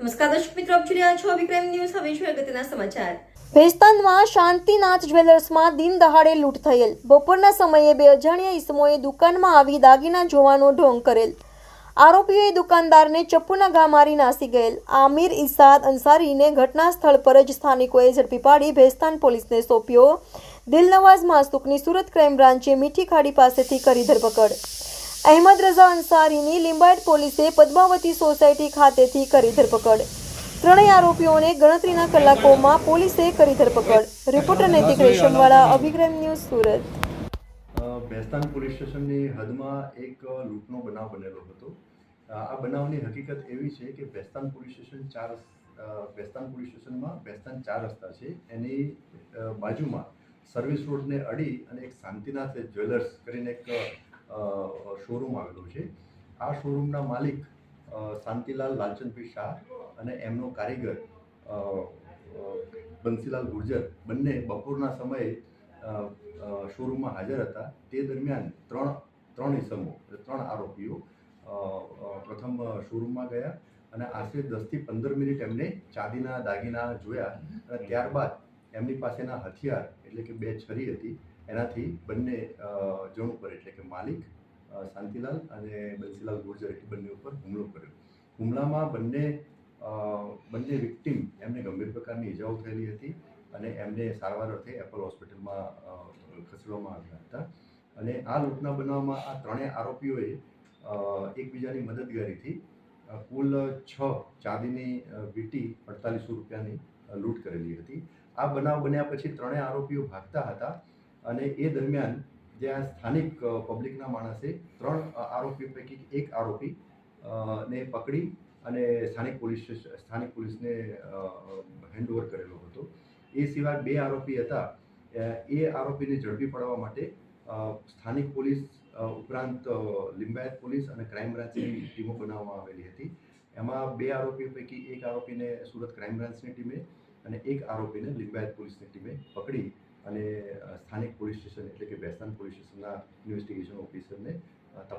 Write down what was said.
નમસ્કાર દર્શક મિત્રો, આપ જોઈ રહ્યા છો વિક્રમ ન્યૂઝ. હવે છે અગત્યના સમાચાર. ભેસ્તાનમાં શાંતિનાથ જ્વેલર્સમાં દિન દહાડે લૂંટ થયેલ. બપોરના સમયે બે અજાણ્યા ઈસમોએ દુકાનમાં આવી દાગીના જોવાનો ઢોંગ કરેલ. આરોપીઓએ દુકાનદારને ચપ્પુના ઘા મારી નાસી ગયેલ. આમિર ઇસાદ અંસારીને ઘટના સ્થળ પર જ સ્થાનિકોએ ઝડપી પાડી ભેસ્તાન પોલીસને સોંપ્યો. દિલનવાઝ માસુકની સુરત ક્રાઇમ બ્રાન્ચે મીઠી ખાડી પાસેથી કરી ધરપકડ. અહેમદ રઝા અંસારીની લિંબાયત પોલીસે પદ્માવતી સોસાયટી ખાતેથી કરી ધરપકડ. ત્રણેય આરોપીઓને ગણતરીના કલાકોમાં પોલીસે કરી ધરપકડ. Reporter Naitik Reshamwala Abhigrah news Surat. Bhestan police સ્ટેશનની હદમાં એક લૂંટનો બનાવ બનેલો હતો. આ બનાવની હકીકત એવી છે કે ભેસ્તાન પોલીસ સ્ટેશન ચાર ભેસ્તાન પોલીસ સ્ટેશનમાં ભેસ્તાન ચાર રસ્તા છે. એની બાજુમાં સર્વિસ રોડને અડી અને એક શાંતિનાથ જ્વેલર્સ કરીને એક શોરૂમ આવેલો છે. આ શોરૂમના માલિક શાંતિલાલ લાલચંદભાઈ શાહ અને એમનો કારીગર બંસીલાલ ગુર્જર બંને બપોરના સમયે શોરૂમમાં હાજર હતા. તે દરમિયાન ત્રણ ત્રણ ઇસમો ત્રણ આરોપીઓ પ્રથમ શોરૂમમાં ગયા અને આશરે દસથી પંદર મિનિટ એમને ચાંદીના દાગીના જોયા અને ત્યારબાદ એમની પાસેના હથિયાર, એટલે કે બે છરી હતી એનાથી બંને જણ ઉપર એટલે કે માલિક શાંતિલાલ અને બંસીલાલ ગુર્જર એ બંને ઉપર હુમલો કર્યો. હુમલામાં બંને બંને વિક્ટીમ એમને ગંભીર પ્રકારની ઈજાઓ થયેલી હતી અને એમને સારવાર અર્થે એપલ હોસ્પિટલમાં ખસેડવામાં આવ્યા હતા. અને આ લૂંટના બનાવમાં આ ત્રણેય આરોપીઓએ એકબીજાની મદદગારીથી કુલ છ ચાંદીની વીંટી અડતાલીસો રૂપિયાની લૂંટ કરેલી હતી. આ બનાવ બન્યા પછી ત્રણેય આરોપીઓ ભાગતા હતા. અને એ દરમિયાન જે આ સ્થાનિક પબ્લિકના માણસે ત્રણ આરોપી પૈકી એક આરોપી ને પકડી અને સ્થાનિક પોલીસ સ્થાનિક પોલીસને હેન્ડઓવર કરેલો હતો. એ સિવાય બે આરોપી હતા. એ આરોપીને ઝડપી પાડવા માટે સ્થાનિક પોલીસ ઉપરાંત લિંબાયત પોલીસ અને ક્રાઇમ બ્રાન્ચની ટીમો બનાવવામાં આવેલી હતી. એમાં બે આરોપીઓ પૈકી એક આરોપીને સુરત ક્રાઇમ બ્રાન્ચની ટીમે અને એક આરોપીને લિંબાયત પોલીસની ટીમે પકડી અને સ્થાનિક પોલીસ સ્ટેશન એટલે કે બેસ્તાન પોલીસ સ્ટેશનના ઇન્વેસ્ટિગેશન ઓફિસરને